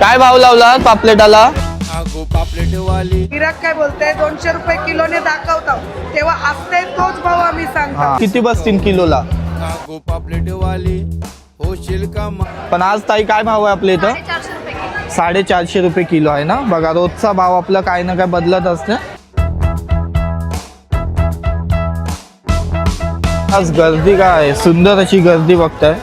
काय भाव लावला पापलेटाला? आगो पापलेटवाली. गिराक काय बोलते दोनशे रुपये किलोने दाखवतो तेव्हा असते तोच भाव आम्ही सांगतो. हा. किती बसतील किलोला? आगो पापलेटवाली. होशील का पण आज ताई काय भाव आहे आपल्या इथं? साडेचारशे रुपये किलो. आहे ना? बघा रोजचा भाव आपला काही ना काय बदलत असते. आज गर्दी काय आहे? सुंदर अशी गर्दी बघताय.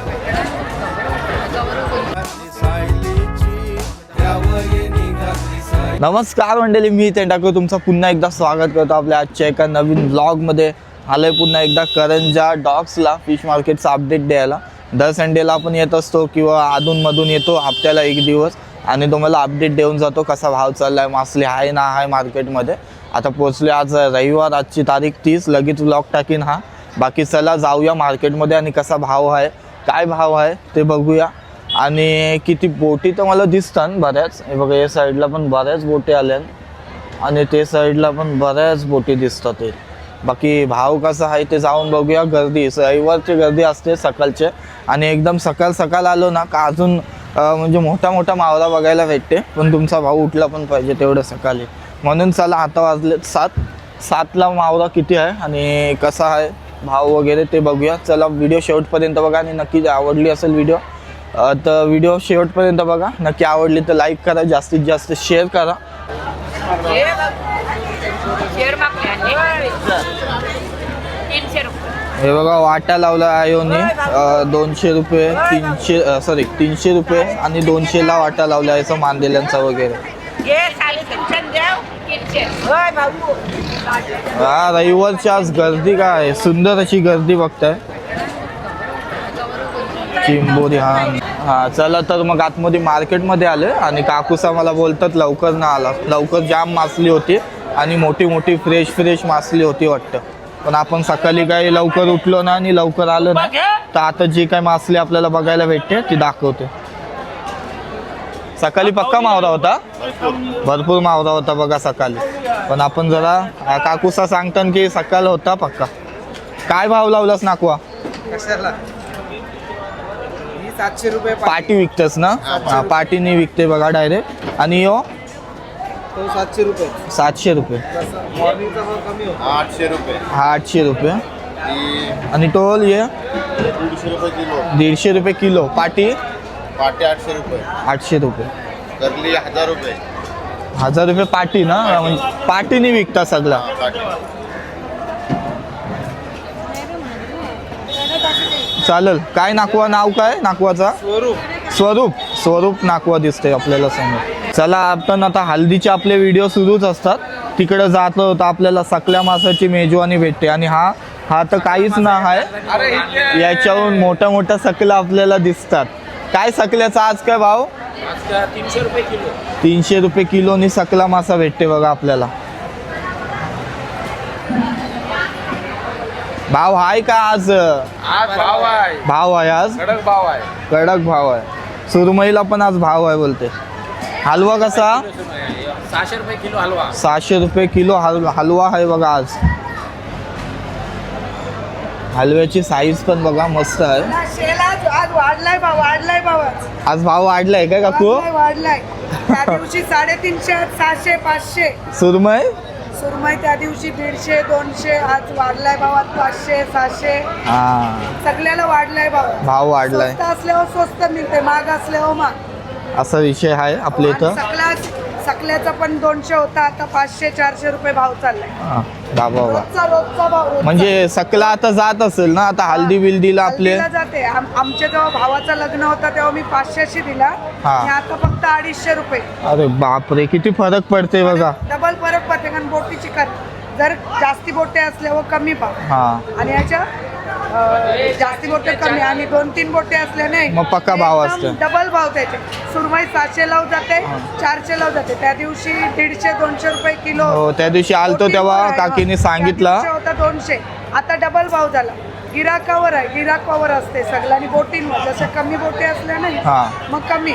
नमस्कार मंडळी मी ते टाकू तुमचं पुन्हा एकदा स्वागत करतो आपल्या आजच्या एका नवीन ब्लॉगमध्ये आलं आहे पुन्हा एकदा करंजा डॉग्सला फिश मार्केटचा अपडेट द्यायला. दर संडेला आपण येत असतो किंवा अधूनमधून येतो हप्त्याला एक दिवस आणि तुम्हाला अपडेट देऊन जातो कसा भाव चाललाय मासली आहे ना आहे मार्केटमध्ये आता पोचले आज रविवार आजची तारीख तीस लगेच ब्लॉग टाकीन हा. बाकी चला जाऊया मार्केटमध्ये आणि कसा भाव आहे काय भाव आहे ते बघूया. आणि किती बोटी तर मला दिसतात बऱ्याच. हे बघा या साईडला पण बऱ्याच बोटी आल्या आणि ते साईडला पण बऱ्याच बोटी दिसतात ते बाकी भाव कसा आहे ते जाऊन बघूया गर्दी. रविवारची गर्दी असते सकाळचे. आणि एकदम सकाळ सकाळ आलो ना का अजून म्हणजे मोठा मोठा मावळा बघायला भेटते. पण तुमचा भाव उठला पण पाहिजे तेवढं सकाळी. म्हणून चला आता वाजले सात. सातला मावळा किती आहे आणि कसा आहे भाव वगैरे ते बघूया. चला व्हिडिओ शेवटपर्यंत बघा आणि नक्की आवडली असेल व्हिडिओ तर व्हिडिओ शेवटपर्यंत बघा. नक्की आवडली तर लाईक करा जास्तीत जास्त शेअर करा. हे बघा वाटा लावला आयोने दोनशे रुपये तीनशे सॉरी तीनशे रुपये आणि दोनशेला वाटा लावला याचा मांदेल्यांचा वगैरे. हा रविवारची आज गर्दी काय आहे? सुंदर अशी गर्दी बघताय. चिंबोरी हा. हा चला तर मग आतमध्ये मार्केटमध्ये आले आणि काकूसा मला बोलतात लवकर ना आला. लवकर जाम मासली होती आणि मोठी मोठी फ्रेश फ्रेश मासली होती वाटतं. पण आपण सकाळी काही लवकर उठलो ना आणि लवकर आलो ना तर आता जी काय मासली आपल्याला बघायला भेटते ती दाखवते. सकाळी पक्का मावरा होता? भरपूर मावरा होता बघा सकाळी. पण आपण जरा काकूसा सांगतात की सकाळ होता पक्का. काय भाव लावलास नाकवा? कशाला? सातशे रुपये पाटी. विकतेस ना? हा पाटीने विकते बघा डायरेक्ट आणि यो? तो सातशे रुपये. सातशे रुपये. मॉर्निंगचा भाव कमी होता. आठशे रुपये. हा आठशे रुपये. आणि टोल ये? दीडशे रुपये किलो. दीडशे रुपये किलो. पाटी? पाटे आठशे रुपये. आठशे रुपये. करली हजार रुपये. हजार रुपये पाटी ना? म्हणजे पाटीने विकता सगळा हा, पाटे चालेल. काय नाकवा नाव काय? नाकवाचा? स्वरूप. स्वरूप. स्वरूप नाकवा दिसते आपल्याला समोर. चला आपण आता हल्दीचे आपले व्हिडिओ सुरूच असतात. तिकडे जातो तर आपल्याला सकल्या मासाची मेजवानी भेटते. आणि हा हा तर काहीच ना आहे. याच्याहून मोठ्या मोठ्या सकल्या आपल्याला दिसतात. काय सकल्याचा आज काय भाव? तीनशे रुपये किलो. तीनशे रुपये किलोनी सकला मासा भेटते बघा आपल्याला. भाव आहे का आज? आज भाव आहे भाव आहे आज? कडक भाव आहे कडक भाव आहे सुरमईला पण आज भाव आहे बोलते. हलवा कसा? सहाशे रुपये किलो हलवा. सहाशे रुपये किलो हल हलवा आहे बघा आज. हलव्याची साईज पण बघा मस्त आहे. शेला आज वाढलाय भाव वाढलाय भाव आज. आज भाव वाढलाय का काकू? वाढलाय वाढलाय. त्या दिवशी साडेतीनशे सहाशे पाचशे. सुरमई? सुरमई त्या दिवशी दीडशे दोनशे आज वाढलाय भाव आज पाचशे सहाशे. हा. सगळ्याला वाढलाय भाव. भाव वाढलाय. स्वस्त असल्यावर स्वस्त मिळते महाग असल्यावर महाग. असा विषय आहे आपल्या इथं. सकला सकल्याचा पण दोनशे होता आता पाचशे चारशे रुपये भाव चाललाय. हा, बाबा बाबा रोजचा रोजचा भाव रोजचा. म्हणजे सकला आता जात असेल ना आता हल्दी बिल्दीला आपले. हल्दीला जाते. आम- आमच्या जेव्हा भावाचं लग्न होता तेव्हा मी पाचशेशी दिला. हा. आणि आता फक्त अडीचशे रुपये. अरे बापरे किती फरक पडते बघा. डबल कारण बोटीची कर जर जास्ती बोटे असल्यावर कमी हा. आणि याच्या अं, जास्ती बोटे कमी आणि दोन तीन बोटे असल्याने मग पक्का भाव असतो. डबल भाव त्याचे. सुरमई सातशे लाव जाते चारशे लाव जाते. त्या दिवशी दीडशे दोनशे रुपये किलो हो त्या दिवशी आलतो तेव्हा काकीने सांगितलं. त्या दिवशी होता दोनशे. आता डबल भाव झाला. गिराकावर आहे गिराकावर असते सगळं. आणि बोटींवर जसं कमी बोटे असल्या नाही हा. मग कमी.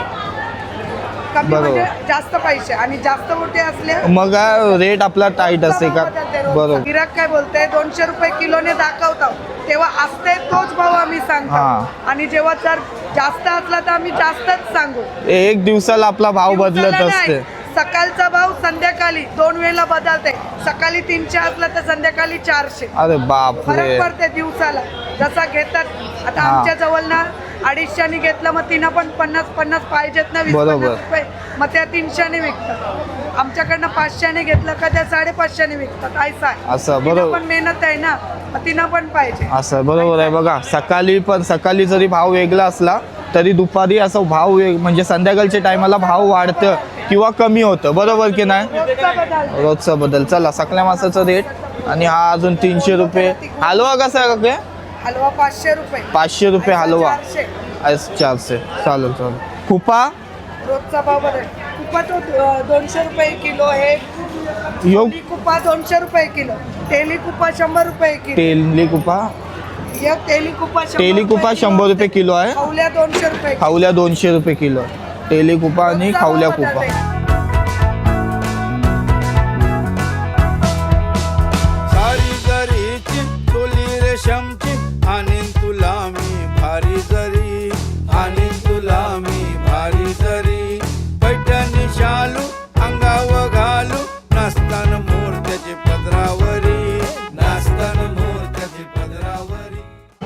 कमी बरोबर. म्हणजे जास्त पैसे आणि जास्त मोठे असले मग रेट आपला टाईट असते का? बरोबर. गिराक काय बोलते दोनशे रुपये किलोने दाखवतो. तेव्हा असते तोच भाव आम्ही हा. सांगतो आणि जेव्हा जर जास्त असला तर आम्ही जास्तच सांगू. एक दिवसाला आपला भाव बदलत दिवसाला असते. नाही. सकाळचा भाव संध्याकाळी दोन वेळेला बदलते. सकाळी तीनशे असला तर संध्याकाळी चारशे. अरे बापरे. फरक पडते दिवसाला. जसा घेतात. आता हा. आमच्या जवळ ना अडीचशेने घेतलं मग तिनं पण पन्नास पन्नास पाहिजेत ना वीस बरोबर. पन्नास रुपये. मग त्या तीनशेने विकतात. आमच्याकडनं पाचशेने घेतलं का त्या साडेपाचशेने विकतात. ऐसा आहे. असं तिनं बरोबर. पण मेहनत आहे ना मग तिनं पण पाहिजे. असं बरोबर आहे. बघा सकाळी पण सकाळी जरी भाव वेगळा असला तरी दुपारी असं भाव वेग म्हणजे संध्याकाळच्या टायमाला भाव वाढतं किंवा कमी होतं. बरोबर की नाही? रोजचा बदल. रोजचा बदल चला सकल्या मासाचा रेट आणि हा अजून तीनशे रुपये. हलवा कसा आहे का हलवा पाचशे रुपये. पाचशे रुपये हलवा. चारशे. ऐस चारशे. चालेल चालेल. खुपा रोजचा भाव बदल कुपा तो दोनशे रुपये किलो आहे. योग कुपा दोनशे रुपये किलो. तेली कुपा शंभर रुपये किलो. तेली कुपा? एक तेली कुपा शंभर तेली कुपा रुपये शंभर किलो. रुपये किलो आहे. खावल्या दोनशे रुपये. खावल्या दोनशे रुपये किलो. तेली कुपा आणि खावल्या कुपा.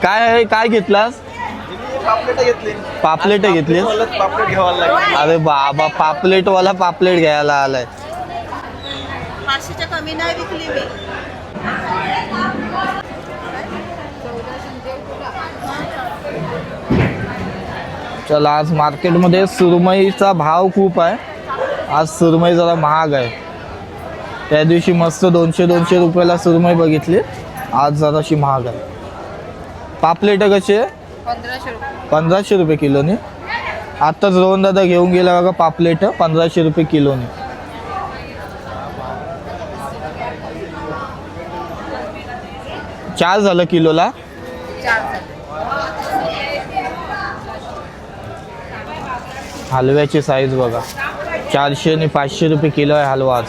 काय काय घेतलास? पापलेट घेतली. अरे बाबा पापलेट वाला पापलेट घ्यायला आलाय. पाचशेच्या कमी नाही विकली मी. चला आज मार्केटमध्ये सुरमईचा भाव खूप आहे. आज सुरमई जरा महाग आहे. त्या दिवशी मस्त दोनशे दोनशे रुपयाला सुरमई बघितली. आज जराशी महाग आहे. पापलेट कशी आहे? पंधराशे रुपये. किलोनी. आत्ताच रोहन दादा घेऊन गेला बघा पापलेट पंधराशे रुपये किलोनी. चार झालं किलोला? हलव्याची साईज बघा. चारशे आणि पाचशे रुपये किलो आहे हलवा आज.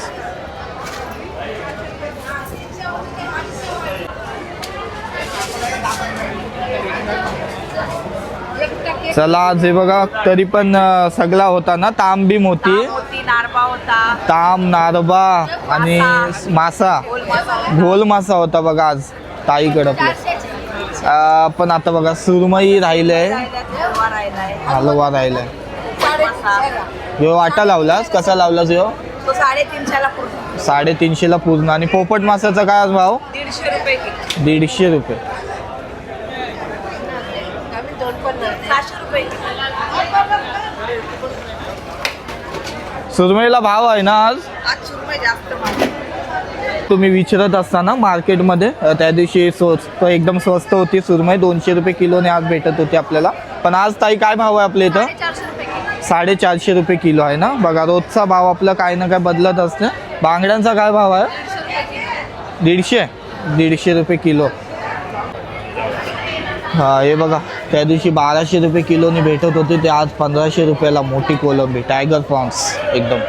चला आज हे बघा तरी पण सगळा होता ना ताम बीम होती मोती नारबा होता. ताम नारबा आणि मासा. घोल मासा होता. बघा आज ताईकडं आपलं पण आता बघा सुरमई राहिलंय. हलवा राहिलाय. ह्यो वाटा लावलास? कसा लावलास तो साडेतीनशेला पूर्ण. आणि पोपट मासाचा काय आज भाव? दीडशे रुपये किलो दीडशे रुपये आम्ही दोन पण सहाशे रुपये किलो सुरमईला भाव आहे ना आज. तुम्ही विचारत असताना मार्केटमध्ये त्या दिवशी स्वस्त एकदम स्वस्त होती सुरमई दोनशे रुपये किलोने आज भेटत होती आपल्याला. पण आज ताई काय भाव आहे आपल्या इथं? साडेचारशे रुपये किलो. साडेचारशे रुपये किलो आहे ना? बघा रोजचा भाव आपला काही ना काय बदलत असते बांगड्यांचा काय भाव आहे? दीडशे? दीडशे रुपये किलो. हा हे बघा त्या दिवशी बाराशे रुपये किलोने भेटत होते ते आज पंधराशे रुपयाला मोठी कोलंबी टायगर प्रॉन्स एकदम.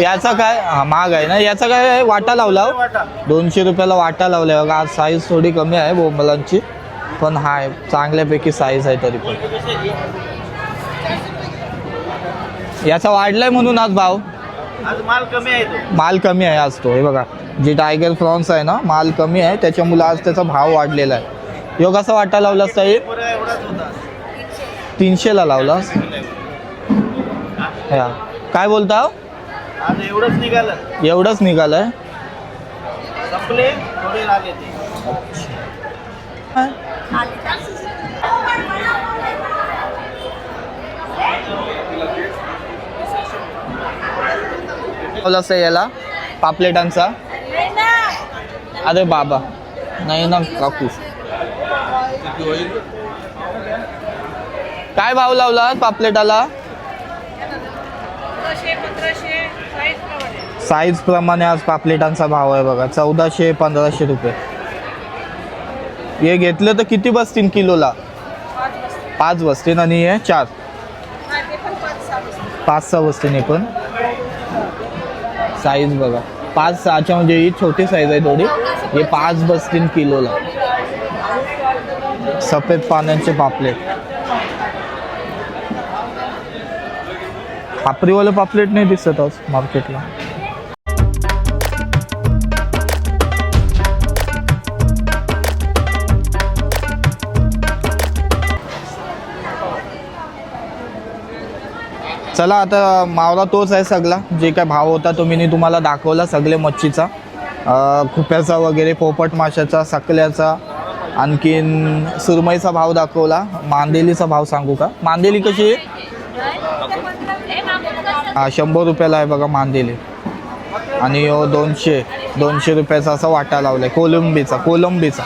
याचा काय हा महाग आहे ना? याचा काय? वाटा लावला हो? दोनशे रुपयाला वाटा लावलाय बघा आज साईज थोडी कमी आहे बोंबलांची पण हाय चांगल्यापैकी साईज आहे तरी पण. याचा वाढलाय म्हणून आज भाव. आज माल कमी आहे तो. माल कमी आहे आज तो. हे बघा जे टायगर प्रॉन्स आहे ना माल कमी आहे. त्याच्यामुळे आज त्याचा भाव वाढलेला आहे. यो कसा वाटा लावलास ताई? होता. तीनशेला लावलास? या. काय बोलता? हो? आज एवढंच निघालं. एवढंच निघालंय? संपले थोडे राहिले ते. लावलास याला पापलेटांचा? अरे बाबा. नाही ना काकू. काय भाव लावला पापलेटाला? साईज प्रमाणे आज पापलेटांचा भाव आहे बघा. चौदाशे पंधराशे रुपये. हे घेतलं तर किती बसतील किलोला? पाच बसतील आणि हे चार. पाच सहा बसतील पण. साईज बघा. पाच सहाच्या म्हणजे ही छोटी साईज आहे थोडी. हे पाच बसतील किलोला. सफेद पाण्याचे पापलेट. खापरीवालं पापलेट नाही दिसत आज मार्केटला चला आता मावला तोच आहे सगळा. जे काय भाव होता तो मी तुम्हाला दाखवला सगळे मच्छीचा. खुप्याचा वगैरे पोपट माशाचा सकल्याचा आणखीन सुरमईचा भाव दाखवला. मांदेलीचा भाव सांगू का? मांदेली कशी आहे? हा शंभर रुपयाला आहे बघा मांदेली. आणि दोनशे दोनशे रुपयाचा असा वाटा लावला आहे कोलंबीचा कोलंबीचा.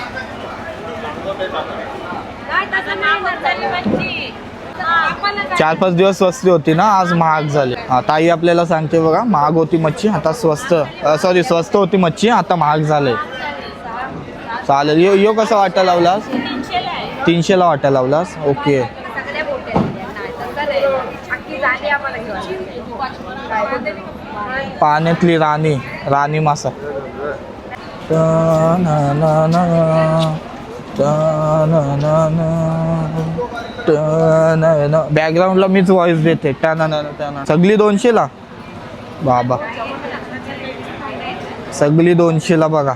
चार पाच दिवस स्वस्त होती ना आज महाग झाली. आता ताई आपल्याला सांगते बघा महाग होती मच्छी आता स्वस्त. सॉरी स्वस्त होती मच्छी आता महाग झाले चालेल यो यो कसं वाटा लावलास? तीनशेला वाटा लावलास? ओके. पाण्यातली राणी राणी मासा. ना ना. बॅकग्राऊंडला मीच व्हॉइस देते. टाना टाना सगळी दोनशेला बाबा. सगळी दोनशेला बघा.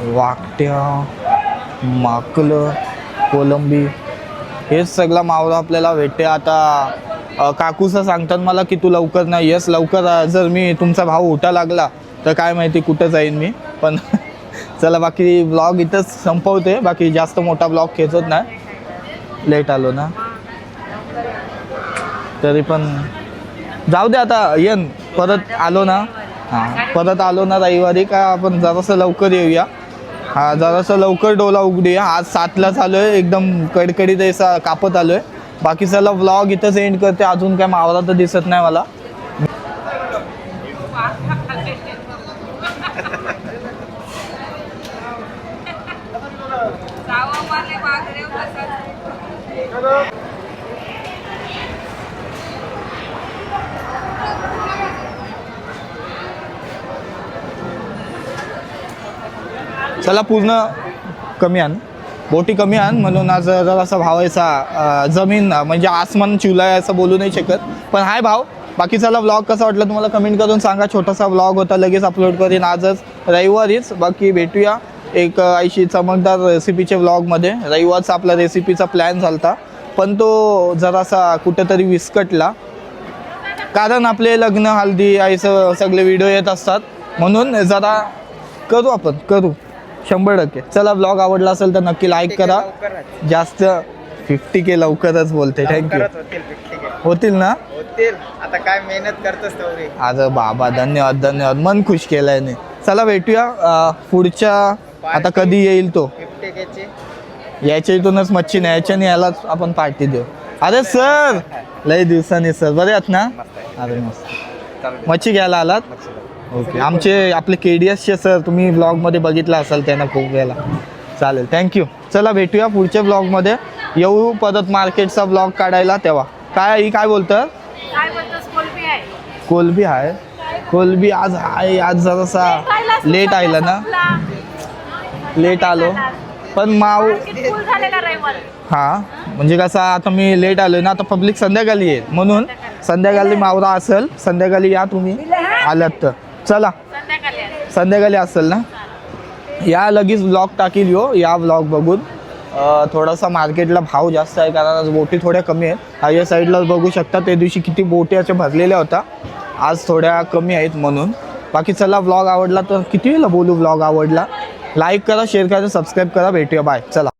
वाकट्या माकलं कोलंबी. हेच सगळा मावळा आपल्याला भेटते आता. काकूसा काकूचं सांगतात मला की तू लवकर नाही. येस लवकर. जर मी तुमचा भाव उठा लागला तर काय माहिती कुठं जाईन मी पण चला बाकी ब्लॉग इथंच संपवते. बाकी जास्त मोठा ब्लॉग खेचत नाही. लेट आलो ना. तरी पण जाऊ दे आता येन. परत आलो ना. हां परत आलो ना रविवारी. का आपण जरासं लवकर येऊया. हां जरासं लवकर डोला उघडूया. आज सातला चालू आहे एकदम कडकडीत असा कापत आलो आहे बाकी चला व्लॉग इथंच एंड करते. अजून काय मावळा तर दिसत नाही मला. चला पूर्ण कमी आण. बोटी कमी आण म्हणून आज जरासा भावायचा अं, जमीन म्हणजे आसमान चिवलाय असं बोलू नाही शकत. पण हाय भाव बाकी चला व्लॉग कसा वाटला तुम्हाला कमेंट करून सांगा. छोटासा व्लॉग होता लगेच अपलोड करीन. आजच रविवारीच बाकी भेटूया. एक ऐशी चमकदार रेसिपीचे व्लॉगमध्ये रविवारचा आपला रेसिपीचा प्लॅन झाला पण तो जरासा कुठेतरी विस्कटला. कारण आपले लग्न हल्दी आईचं सगळे व्हिडिओ येत असतात. म्हणून जरा करू आपण करू. शंभर टक्के. चला ब्लॉग आवडला असेल तर नक्की लाईक करा. जास्त फिफ्टी के लवकरच बोलते. थँक्यू होतील ना? होतील. आता काय मेहनत करतोस आज बाबा धन्यवाद धन्यवाद. मन खुश केलंय ने चला भेटूया. पुढच्या आता कधी येईल तो? याच्या इथूनच मच्छी न्यायच्या यालाच आपण पार्टी देऊ. अरे सर लय दिवसांनी सर बरे आहात ना? अरे मस्त. मच्छी घ्यायला आलात? ओके आमचे आपले के डी एसचे सर तुम्ही ब्लॉगमध्ये बघितलं असाल त्यांना खूप वेळेला. चालेल थँक्यू चला भेटूया पुढच्या ब्लॉगमध्ये येऊ परत मार्केटचा ब्लॉग काढायला तेव्हा. काय ही काय बोलतं कोलबी आहे. कोलबी आज आहे आज जरासा लेट आयला ना? लेट आलो. पण माव हा? म्हणजे कसं आता मी लेट आलो ना आता पब्लिक संध्याकाळी येईल. म्हणून संध्याकाळी. मावरा असेल संध्याकाळी या तुम्ही आलात तर. चला. संध्याकाळी असेल. ना? या लगेच ब्लॉग टाकील यो या ब्लॉग बघून. थोडासा मार्केटला भाव जास्त आहे कारण आज बोटी थोड्या कमी आहेत. हा या साईडला बघू शकता त्या दिवशी किती बोटी अशा भरलेल्या होत्या. आज थोड्या कमी आहेत म्हणून. बाकी चला ब्लॉग आवडला तर किती वेळेला बोलू ब्लॉग आवडला? लाईक करा शेअर करा सबस्क्राईब करा भेटूया. बाय चला.